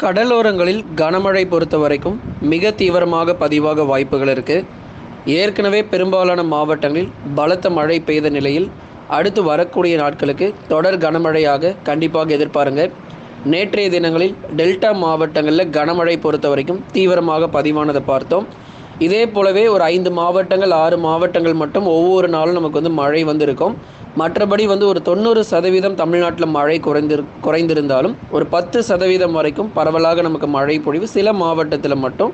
கடலோரங்களில் கனமழை பொறுத்த வரைக்கும் மிக தீவிரமாக பதிவாக வாய்ப்புகள் இருக்குது ஏற்கனவே பெரும்பாலான மாவட்டங்களில் பலத்த மழை பெய்த நிலையில் அடுத்து வரக்கூடிய நாட்களுக்கு தொடர் கனமழையாக கண்டிப்பாக எதிர்பாருங்க. நேற்றைய தினங்களில் டெல்டா மாவட்டங்களில் கனமழை பொறுத்த வரைக்கும் தீவிரமாக பதிவானதை பார்த்தோம். இதே போலவே ஒரு ஐந்து மாவட்டங்கள் ஆறு மாவட்டங்கள் மட்டும் ஒவ்வொரு நாளும் நமக்கு வந்து மழை வந்திருக்கும். மற்றபடி வந்து ஒரு தொண்ணூறு சதவீதம் தமிழ்நாட்டில் மழை குறைந்திரு குறைந்திருந்தாலும் ஒரு பத்து சதவீதம் வரைக்கும் பரவலாக நமக்கு மழை பொழிவு சில மாவட்டத்தில் மட்டும்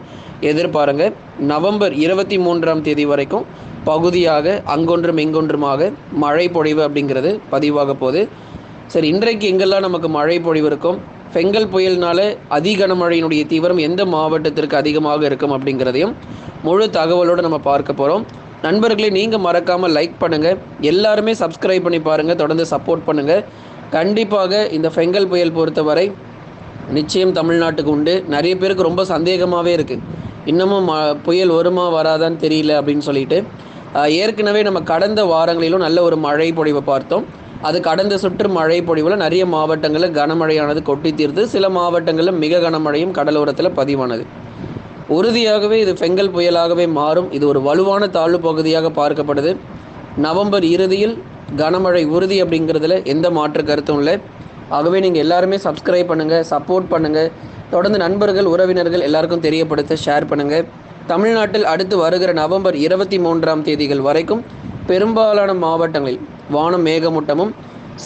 எதிர்பாருங்க. நவம்பர் இருபத்தி மூன்றாம் தேதி வரைக்கும் பகுதியாக அங்கொன்றும் இங்கொன்றுமாக மழை பொழிவு அப்படிங்கிறது பதிவாக போகுது. சரி இன்றைக்கு எங்கெல்லாம் நமக்கு மழை பொழிவு இருக்கும்? பெங்கல் புயல்னால அதிக கனமழையினுடைய தீவிரம் எந்த மாவட்டத்திற்கு அதிகமாக இருக்கும் அப்படிங்கிறதையும் முழு தகவலோடு நம்ம பார்க்க போகிறோம் நண்பர்களே நீங்கள் மறக்காமல் லைக் பண்ணுங்கள் எல்லாருமே சப்ஸ்கிரைப் பண்ணி பாருங்கள் தொடர்ந்து சப்போர்ட் பண்ணுங்கள் கண்டிப்பாக இந்த ஃபெங்கல் புயல் பொறுத்தவரை நிச்சயம் தமிழ்நாட்டுக்கு உண்டு. நிறைய பேருக்கு ரொம்ப சந்தேகமாகவே இருக்குது இன்னமும் ம- புயல் வருமா வராதான்னு தெரியல அப்படின்னு சொல்லிட்டு ஏற்கனவே நம்ம கடந்த வாரங்களிலும் நல்ல ஒரு மழை பொழிவை பார்த்தோம். அது கடந்த சுற்று மழை பொழிவில் நிறைய மாவட்டங்களில் கனமழையானது கொட்டி தீர்த்து சில மாவட்டங்களில் மிக கனமழையும் கடலோரத்தில் பதிவானது. உறுதியாகவே இது பெங்கல் புயலாகவே மாறும். இது ஒரு வலுவான தாழ்வு பகுதியாக பார்க்கப்படுது. நவம்பர் இறுதியில் கனமழை உறுதி அப்படிங்கிறதுல எந்த மாற்று கருத்தும் இல்லை. ஆகவே நீங்கள் எல்லாருமே சப்ஸ்கிரைப் பண்ணுங்கள் சப்போர்ட் பண்ணுங்கள் தொடர்ந்து நண்பர்கள் உறவினர்கள் எல்லாருக்கும் தெரியப்படுத்த ஷேர் பண்ணுங்கள் தமிழ்நாட்டில் அடுத்து வருகிற நவம்பர் இருபத்தி மூன்றாம் தேதிகள் வரைக்கும் பெரும்பாலான மாவட்டங்களில் வானம் மேகமூட்டமும்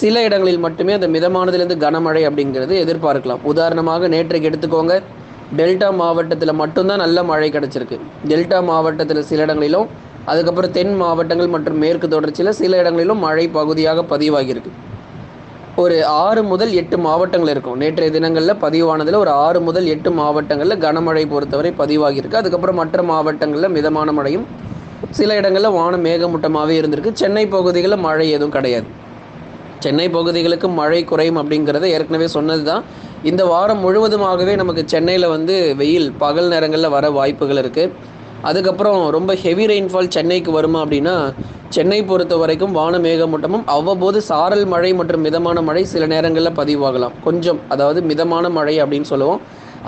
சில இடங்களில் மட்டுமே அந்த மிதமானதிலிருந்து கனமழை அப்படிங்கிறது எதிர்பார்க்கலாம். உதாரணமாக நேற்றைக்கு எடுத்துக்கோங்க. டெல்டா மாவட்டத்தில் மட்டும்தான் நல்ல மழை கிடச்சிருக்கு. டெல்டா மாவட்டத்தில் சில இடங்களிலும் அதுக்கப்புறம் தென் மாவட்டங்கள் மற்றும் மேற்கு தொடர்ச்சியில் சில இடங்களிலும் மழை பகுதியாக பதிவாகியிருக்கு. ஒரு ஆறு முதல் எட்டு மாவட்டங்கள் இருக்கும். நேற்றைய தினங்களில் பதிவானதில் ஒரு ஆறு முதல் எட்டு மாவட்டங்களில் கனமழை பொறுத்தவரை பதிவாகியிருக்கு. அதுக்கப்புறம் மற்ற மாவட்டங்களில் மிதமான மழையும் சில இடங்களில் வானம் மேகமூட்டமாகவே இருந்திருக்கு. சென்னை பகுதிகளில் மழை எதுவும் கிடையாது. சென்னை பகுதிகளுக்கு மழை குறையும் அப்படிங்கிறத ஏற்கனவே சொன்னது தான் இந்த வாரம் முழுவதுமாகவே நமக்கு சென்னையில் வந்து வெயில் பகல் நேரங்களில் வர வாய்ப்புகள் இருக்குது அதுக்கப்புறம் ரொம்ப ஹெவி ரெயின்ஃபால் சென்னைக்கு வருமா அப்படின்னா சென்னை பொறுத்த வரைக்கும் வான மேகமூட்டமும் அவ்வப்போது சாரல் மழை மற்றும் மிதமான மழை சில நேரங்களில் பதிவாகலாம். கொஞ்சம் அதாவது மிதமான மழை அப்படின்னு சொல்லுவோம்.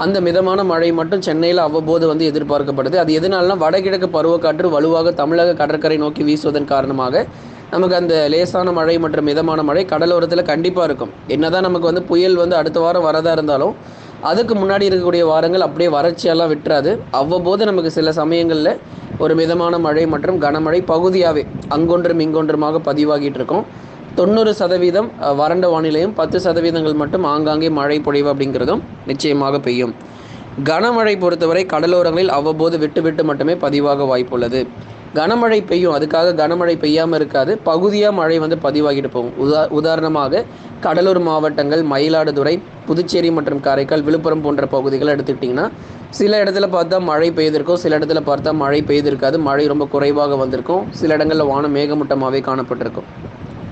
அந்த மிதமான மழை மட்டும் சென்னையில் அவ்வப்போது வந்து எதிர்பார்க்கப்படுது. அது எதனாலனா வடகிழக்கு பருவக்காற்று வலுவாக தமிழக கடற்கரை நோக்கி வீசுவதன் காரணமாக நமக்கு அந்த லேசான மழை மற்றும் மிதமான மழை கடலோரத்தில் கண்டிப்பாக இருக்கும். என்னதான் நமக்கு வந்து புயல் வந்து அடுத்த வாரம் வரதா இருந்தாலும் அதுக்கு முன்னாடி இருக்கக்கூடிய வாரங்கள் அப்படியே வறட்சியெல்லாம் விட்டுறாது. அவ்வப்போது நமக்கு சில சமயங்களில் ஒரு மிதமான மழை மற்றும் கனமழை பகுதியாகவே அங்கொன்றும் இங்கொன்றுமாக பதிவாகிட்டு இருக்கும். தொண்ணூறு சதவீதம் வறண்ட வானிலையும் பத்து சதவீதங்கள் மட்டும் ஆங்காங்கே மழை பொழிவு அப்படிங்கிறதும் நிச்சயமாக பெய்யும். கனமழை பொறுத்தவரை கடலோரங்களில் அவ்வப்போது விட்டு விட்டு மட்டுமே பதிவாக வாய்ப்புள்ளது. கனமழை பெய்யும். அதுக்காக கனமழை பெய்யாமல் இருக்காது. பகுதியாக மழை வந்து பதிவாகிட்டு போகும். உதா உதாரணமாக கடலூர் மாவட்டங்கள் மயிலாடுதுறை புதுச்சேரி மற்றும் காரைக்கால் விழுப்புரம் போன்ற பகுதிகளை எடுத்துக்கிட்டிங்கன்னா சில இடத்துல பார்த்தா மழை பெய்திருக்கும். சில இடத்துல பார்த்தா மழை பெய்திருக்காது. மழை ரொம்ப குறைவாக வந்திருக்கும். சில இடங்களில் வானம் மேகமூட்டமாகவே காணப்பட்டிருக்கும்.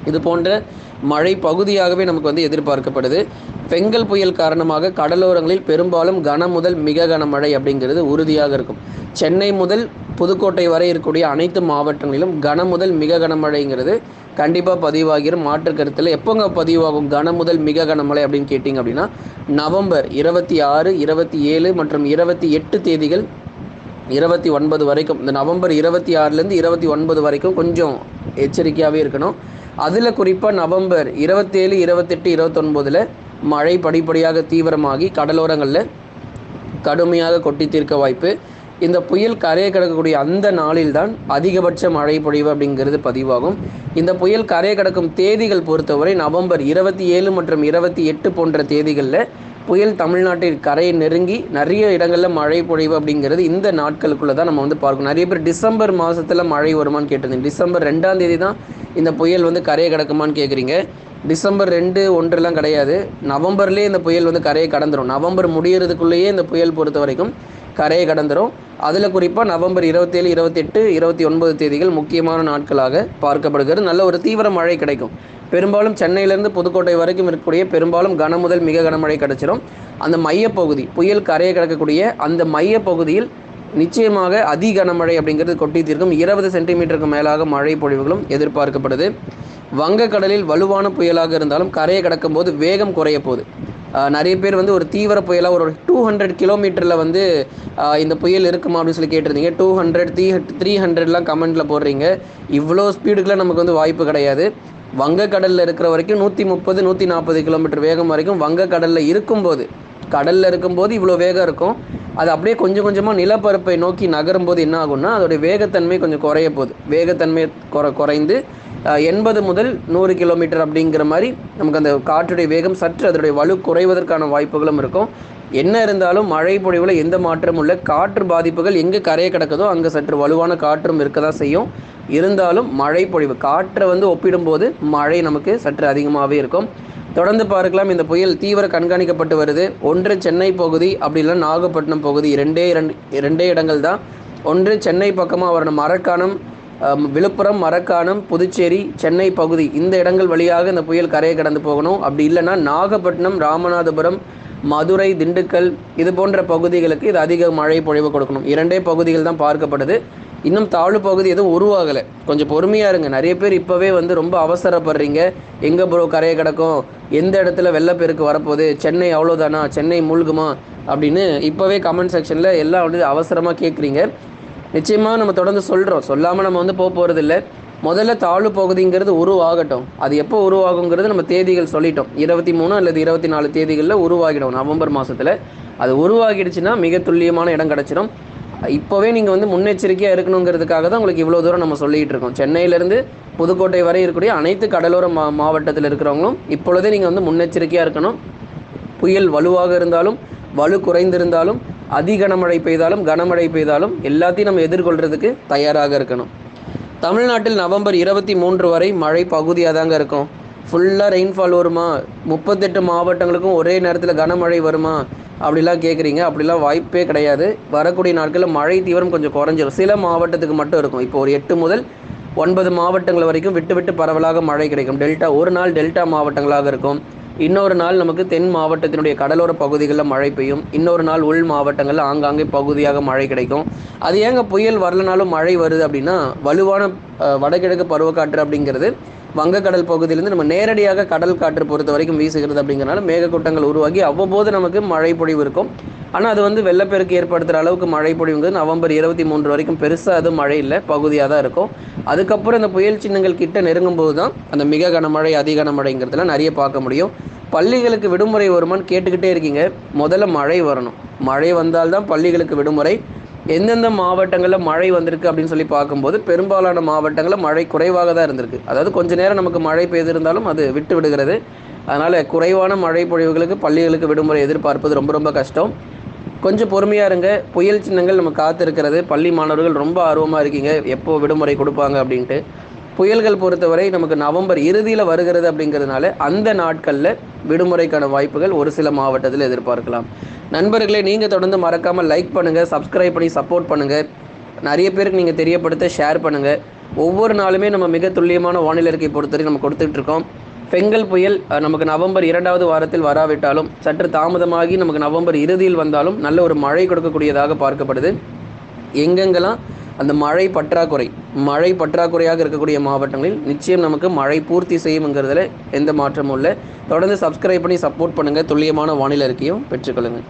இது போன்ற மழை பகுதியாகவே நமக்கு வந்து எதிர்பார்க்கப்படுது. பெங்கல் புயல் காரணமாக கடலோரங்களில் பெரும்பாலும் கன முதல் மிக கனமழை அப்படிங்கிறது உறுதியாக இருக்கும். சென்னை முதல் புதுக்கோட்டை வரை இருக்கக்கூடிய அனைத்து மாவட்டங்களிலும் கன முதல் மிக கனமழைங்கிறது கண்டிப்பாக பதிவாகிரும். மாற்று கருத்தில் எப்போங்க பதிவாகும் கன முதல் மிக கனமழை அப்படின்னு கேட்டிங்க அப்படின்னா நவம்பர் இருபத்தி ஆறு இருபத்தி ஏழு மற்றும் இருபத்தி எட்டு தேதிகள் இருபத்தி ஒன்பது வரைக்கும். இந்த நவம்பர் இருபத்தி ஆறுலேருந்து இருபத்தி ஒன்பது வரைக்கும் கொஞ்சம் எச்சரிக்கையாகவே இருக்கணும். அதில் குறிப்பாக நவம்பர் இருபத்தேழு இருபத்தெட்டு இருபத்தொன்பதில் மழை படிப்படியாக தீவிரமாகி கடலோரங்களில் கடுமையாக கொட்டி தீர்க்க வாய்ப்பு. இந்த புயல் கரையை கடக்கக்கூடிய அந்த நாளில்தான் அதிகபட்ச மழை பொழிவு அப்படிங்கிறது பதிவாகும். இந்த புயல் கரையை கடக்கும் தேதிகள் பொறுத்தவரை நவம்பர் இருபத்தி ஏழு மற்றும் இருபத்தி எட்டு போன்ற தேதிகளில் புயல் தமிழ்நாட்டில் கரையை நெருங்கி நிறைய இடங்களில் மழை பொழிவு அப்படிங்கிறது இந்த நாட்களுக்குள்ளே தான் நம்ம வந்து பார்க்கணும். நிறைய பேர் டிசம்பர் மாதத்தில் மழை வருமான்னு கேட்டிருந்தீங்க. டிசம்பர் ரெண்டாம் தேதி தான் இந்த புயல் வந்து கரையை கிடக்குமான்னு கேட்குறீங்க டிசம்பர் ரெண்டு ஒன்றுலாம் கிடையாது. நவம்பர்லேயே இந்த புயல் வந்து கரையை கடந்துடும் நவம்பர் முடிகிறதுக்குள்ளேயே இந்த புயல் பொறுத்த வரைக்கும் கரையை கடந்துரும். அதில் குறிப்பாக நவம்பர் இருபத்தேழு இருபத்தெட்டு இருபத்தி ஒன்பது தேதிகள் முக்கியமான நாட்களாக பார்க்கப்படுகிறது. நல்ல ஒரு தீவிர மழை கிடைக்கும். பெரும்பாலும் சென்னையிலேருந்து புதுக்கோட்டை வரைக்கும் இருக்கக்கூடிய பெரும்பாலும் கன முதல் மிக கனமழை கிடைச்சிரும். அந்த மையப்பகுதி புயல் கரையை கடக்கக்கூடிய அந்த மையப்பகுதியில் நிச்சயமாக அதி கனமழை அப்படிங்கிறது கொட்டி தீர்க்கும். இருபது சென்டிமீட்டருக்கு மேலாக மழை பொழிவுகளும் எதிர்பார்க்கப்படுது. வங்கக்கடலில் வலுவான புயலாக இருந்தாலும் கரையை கடக்கும் போது வேகம் குறைய போகுது. நிறைய பேர் வந்து ஒரு தீவிர புயலாக ஒரு டூ ஹண்ட்ரட் கிலோமீட்டரில் வந்து இந்த புயல் இருக்குமா அப்படின்னு சொல்லி கேட்டிருந்தீங்க. டூ ஹண்ட்ரட் த்ரீ த்ரீ ஹண்ட்ரட்லாம் கமெண்ட்டில் போடுறீங்க. இவ்வளோ ஸ்பீடுக்குலாம் நமக்கு வந்து வாய்ப்பு கிடையாது. வங்கக்கடலில் இருக்கிற வரைக்கும் நூற்றி முப்பது நூற்றி நாற்பது கிலோமீட்டர் வேகம் வரைக்கும் வங்கக்கடலில் இருக்கும்போது கடலில் இருக்கும்போது இவ்வளோ வேகம் இருக்கும். அது அப்படியே கொஞ்சம் கொஞ்சமாக நிலப்பரப்பை நோக்கி நகரும் போது என்ன ஆகும்னா அதோடைய வேகத்தன்மை கொஞ்சம் குறைய போகுது. வேகத்தன்மை குறை குறைந்து எண்பது முதல் நூறு கிலோமீட்டர் அப்படிங்கிற மாதிரி நமக்கு அந்த காற்றுடைய வேகம் சற்று அதனுடைய வலு குறைவதற்கான வாய்ப்புகளும் இருக்கும். என்ன இருந்தாலும் மழை பொழிவில் எந்த மாற்றமும் இல்லை. காற்று பாதிப்புகள் எங்கே கரையை கிடக்குதோ அங்கே சற்று வலுவான காற்றும் இருக்க தான் செய்யும். இருந்தாலும் மழை பொழிவு காற்றை வந்து ஒப்பிடும்போது மழை நமக்கு சற்று அதிகமாகவே இருக்கும். தொடர்ந்து பார்க்கலாம். இந்த புயல் தீவிர கண்காணிக்கப்பட்டு வருது. ஒன்று சென்னை பகுதி அப்படி இல்லைன்னா நாகப்பட்டினம் பகுதி ரெண்டே இரண்டு இரண்டே இடங்கள் தான் ஒன்று சென்னை பக்கமாக வரணும். மரக்காணம் விழுப்புரம் மரக்காணம் புதுச்சேரி சென்னை பகுதி இந்த இடங்கள் வழியாக இந்த புயல் கரையை கடந்து போகணும். அப்படி இல்லைன்னா நாகப்பட்டினம் ராமநாதபுரம் மதுரை திண்டுக்கல் இது போன்ற பகுதிகளுக்கு இது அதிக மழை பொழிவு கொடுக்கணும். இரண்டே பகுதிகள் தான் பார்க்கப்படுது. இன்னும் தாழ்வு பகுதி எதுவும் உருவாகலை. கொஞ்சம் பொறுமையாக இருங்க. நிறைய பேர் இப்போவே வந்து ரொம்ப அவசரப்படுறீங்க. எங்கே ப்ரோ கரையை கிடக்கும்? எந்த இடத்துல வெள்ளப்பெருக்கு வரப்போகுது? சென்னை அவ்வளோதானா சென்னை மூழ்குமா? அப்படின்னு இப்போவே கமெண்ட் செக்ஷனில் எல்லாம் வந்து அவசரமாக கேட்குறீங்க. நிச்சயமாக நம்ம தொடர்ந்து சொல்கிறோம் சொல்லாமல் நம்ம வந்து போக போகிறதில்ல முதல்ல தாழ்வு பகுதிங்கிறது உருவாகட்டும். அது எப்போ உருவாகுங்கிறது நம்ம தேதிகள் சொல்லிட்டோம். இருபத்தி மூணு அல்லது இருபத்தி நாலு தேதிகளில் உருவாகிடும். நவம்பர் மாதத்தில் அது உருவாகிடுச்சுன்னா மிக துல்லியமான இடம் கிடச்சிடும் இப்போவே நீங்கள் வந்து முன்னெச்சரிக்கையாக இருக்கணுங்கிறதுக்காக தான் உங்களுக்கு இவ்வளோ தூரம் நம்ம சொல்லிகிட்டு இருக்கோம். சென்னையிலேருந்து புதுக்கோட்டை வரை இருக்கக்கூடிய அனைத்து கடலோர மா மாவட்டத்தில் இருக்கிறவங்களும் இப்பொழுதே நீங்கள் வந்து முன்னெச்சரிக்கையாக இருக்கணும். புயல் வலுவாக இருந்தாலும் வலு குறைந்திருந்தாலும் அதி கனமழை பெய்தாலும் கனமழை பெய்தாலும் எல்லாத்தையும் நம்ம எதிர்கொள்கிறதுக்கு தயாராக இருக்கணும். தமிழ்நாட்டில் நவம்பர் இருபத்தி மூன்று வரை மழை பகுதியாக தாங்க இருக்கும். ஃபுல்லாக ரெயின்ஃபால் வருமா? முப்பத்தெட்டு மாவட்டங்களுக்கும் ஒரே நேரத்தில் கனமழை வருமா? அப்படிலாம் கேட்குறீங்க அப்படிலாம் வாய்ப்பே கிடையாது. வரக்கூடிய நாட்களில் மழை தீவிரம் கொஞ்சம் குறைஞ்சிரும். சில மாவட்டத்துக்கு மட்டும் இருக்கும். இப்போ ஒரு எட்டு முதல் ஒன்பது மாவட்டங்கள் வரைக்கும் விட்டு விட்டு பரவலாக மழை கிடைக்கும். டெல்டா ஒரு நாள் டெல்டா மாவட்டங்களாக இருக்கும். இன்னொரு நாள் நமக்கு தென் மாவட்டத்தினுடைய கடலோர பகுதிகளில் மழை பெய்யும். இன்னொரு நாள் உள் மாவட்டங்களில் ஆங்காங்கே பகுதியாக மழை கிடைக்கும். அது ஏங்க புயல் வரலனாலும் மழை வருது அப்படின்னா வலுவான வடகிழக்கு பருவக்காற்று அப்படிங்கிறது வங்கக்கடல் பகுதியிலேருந்து நம்ம நேரடியாக கடல் காற்று பொறுத்த வரைக்கும் வீசுகிறது அப்படிங்கிறனால மேகக்கூட்டங்கள் உருவாகி அவ்வப்போது நமக்கு மழை பொழிவு இருக்கும். ஆனால் அது வந்து வெள்ளப்பெருக்கு ஏற்படுத்துகிற அளவுக்கு மழை பொழிவுங்கிறது நவம்பர் இருபத்தி மூன்று வரைக்கும் பெருசாக அது மழை இல்லை பகுதியாக தான் இருக்கும். அதுக்கப்புறம் இந்த புயல் சின்னங்கள் கிட்ட நெருங்கும் போது தான் அந்த மிக கனமழை அதி கனமழைங்கிறதுலாம் நிறைய பார்க்க முடியும். பள்ளிகளுக்கு விடுமுறை வருமான்னு கேட்டுக்கிட்டே இருக்கீங்க. முதல்ல மழை வரணும். மழை வந்தால்தான் பள்ளிகளுக்கு விடுமுறை. எந்தெந்த மாவட்டங்களில் மழை வந்திருக்கு அப்படின்னு சொல்லி பார்க்கும்போது பெரும்பாலான மாவட்டங்களில் மழை குறைவாக தான் இருந்திருக்கு. அதாவது கொஞ்ச நேரம் நமக்கு மழை பெய்திருந்தாலும் அது விட்டு விடுகிறது. அதனால் குறைவான மழை பொழிவுகளுக்கு பள்ளிகளுக்கு விடுமுறை எதிர்பார்ப்பது ரொம்ப ரொம்ப கஷ்டம். கொஞ்சம் பொறுமையாக இருங்க. புயல் சின்னங்கள் நம்ம காத்திருக்கிறது. பள்ளி மாணவர்கள் ரொம்ப ஆர்வமாக இருக்கீங்க. எப்போ விடுமுறை கொடுப்பாங்க அப்படின்ட்டு. புயல்கள் பொறுத்தவரை நமக்கு நவம்பர் இறுதியில் வருகிறது அப்படிங்கிறதுனால அந்த நாட்களில் விடுமுறைக்கான வாய்ப்புகள் ஒரு சில மாவட்டத்தில் எதிர்பார்க்கலாம். நண்பர்களே நீங்கள் தொடர்ந்து மறக்காமல் லைக் பண்ணுங்கள் சப்ஸ்கிரைப் பண்ணி சப்போர்ட் பண்ணுங்கள் நிறைய பேருக்கு நீங்கள் தெரியப்படுத்த ஷேர் பண்ணுங்கள் ஒவ்வொரு நாளுமே நம்ம மிக துல்லியமான வானிலை இருக்கை பொறுத்தவரை நம்ம கொடுத்துட்ருக்கோம் பெங்கல் புயல் நமக்கு நவம்பர் இரண்டாவது வாரத்தில் வராவிட்டாலும் சற்று தாமதமாகி நமக்கு நவம்பர் இறுதியில் வந்தாலும் நல்ல ஒரு மழை கொடுக்கக்கூடியதாக பார்க்கப்படுது. எங்கெங்கெல்லாம் அந்த மழை பற்றாக்குறை மழை பற்றாக்குறையாக இருக்கக்கூடிய மாவட்டங்களில் நிச்சயம் நமக்கு மழை பூர்த்தி செய்யுங்கிறதுல எந்த மாற்றமும் இல்லை. தொடர்ந்து சப்ஸ்கிரைப் பண்ணி சப்போர்ட் பண்ணுங்கள் துல்லியமான வானிலை இருக்கையும் பெற்றுக்கொள்ளுங்கள்